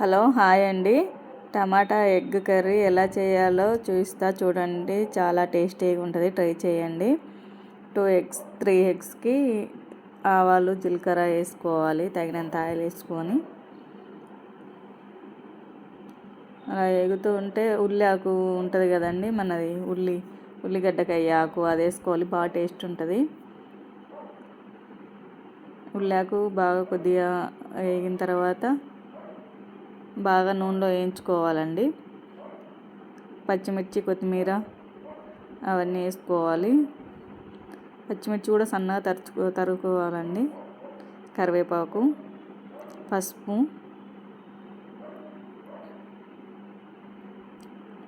Hello hi అండి. Tomato egg curry ఎలా చేయాలో చూస్తా చూడండి. చాలా టేస్టీగా ఉంటుంది. ట్రై చేయండి. టూ ఎగ్స్ త్రీ ఎగ్స్కి ఆవాలు జీలకర్ర వేసుకోవాలి. తగినంత ఆయిల్ వేసుకొని. అలా ఎగుతూ ఉంటే ఉల్లి ఆకు ఉంటుంది కదండి మనది. ఉల్లి ఉల్లిగడ్డకాయ ఆకు అది వేసుకోవాలి. బాగా టేస్ట్ ఉంటుంది. ఉల్లాకు బాగా కొద్దిగా వేగిన తర్వాత బాగా నూనెలో వేయించుకోవాలండి. పచ్చిమిర్చి కొత్తిమీర అవన్నీ వేసుకోవాలి. పచ్చిమిర్చి కూడా సన్నగా తరుచుకో తరుకోవాలండి. కరివేపాకు పసుపు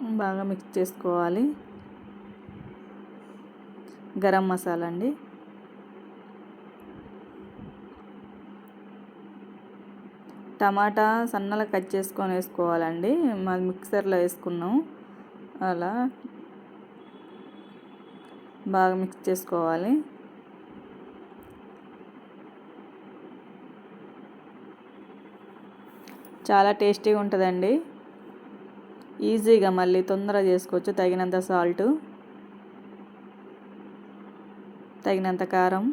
బాగా మిక్స్ చేసుకోవాలి. గరం మసాలా అండి. టమాటా సన్నగా కట్ చేసుకొని వేసుకోవాలండి. మాది మిక్సర్లో వేసుకున్నాం. అలా బాగా మిక్స్ చేసుకోవాలి. చాలా టేస్టీగా ఉంటుందండి. ఈజీగా మళ్ళీ తొందరగా చేసుకోవచ్చు. తగినంత సాల్ట్ తగినంత కారం.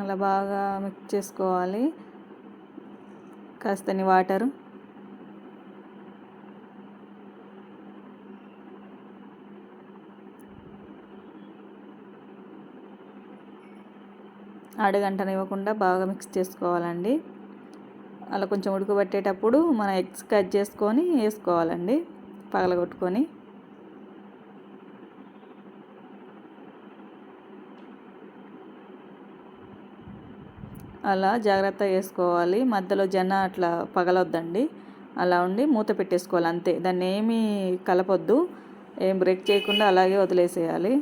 అలా బాగా మిక్స్ చేసుకోవాలి. కాస్తని వాటర్. అడగంటనివ్వకుండా బాగా మిక్స్ చేసుకోవాలండి. అలా కొంచెం ఉడకబెట్టేటప్పుడు మన ఎగ్స్ కట్ చేసుకొని వేసుకోవాలండి. పగలగొట్టుకొని. అలా జాగ్రత్త వేసుకోవాలి. మధ్యలో జన అట్లా పగలొద్దండి. అలా ఉండి మూత పెట్టేసుకోవాలి అంతే. దాన్ని ఏమీ కలపొద్దు. ఏం బ్రేక్ చేయకుండా అలాగే వదిలేసేయాలి.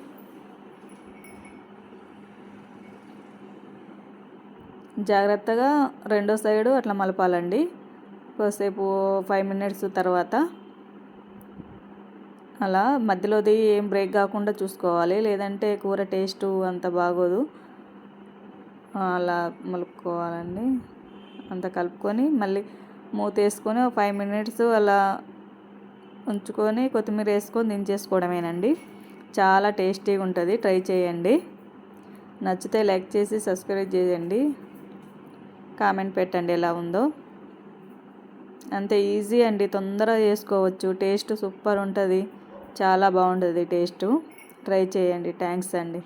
జాగ్రత్తగా రెండో సైడు అట్లా మలపాలండి. కొద్దిసేపు ఫైవ్ మినిట్స్ తర్వాత అలా మధ్యలోది ఏం బ్రేక్ కాకుండా చూసుకోవాలి. లేదంటే కూర టేస్ట్ అంత బాగోదు. అలా మలుపుకోవాలండి అంత కలుపుకొని మళ్ళీ మూత వేసుకొని ఒక ఫైవ్ మినిట్స్ అలా ఉంచుకొని కొత్తిమీర వేసుకొని దించేసుకోవడమేనండి. చాలా టేస్టీగా ఉంటుంది. ట్రై చేయండి. నచ్చితే లైక్ చేసి సబ్స్క్రైబ్ చేయండి. కామెంట్ పెట్టండి ఎలా ఉందో. అంతే ఈజీ అండి. తొందరగా చేసుకోవచ్చు. టేస్ట్ సూపర్ ఉంటుంది. చాలా బాగుంటుంది టేస్ట్. ట్రై చేయండి. థ్యాంక్స్ అండి.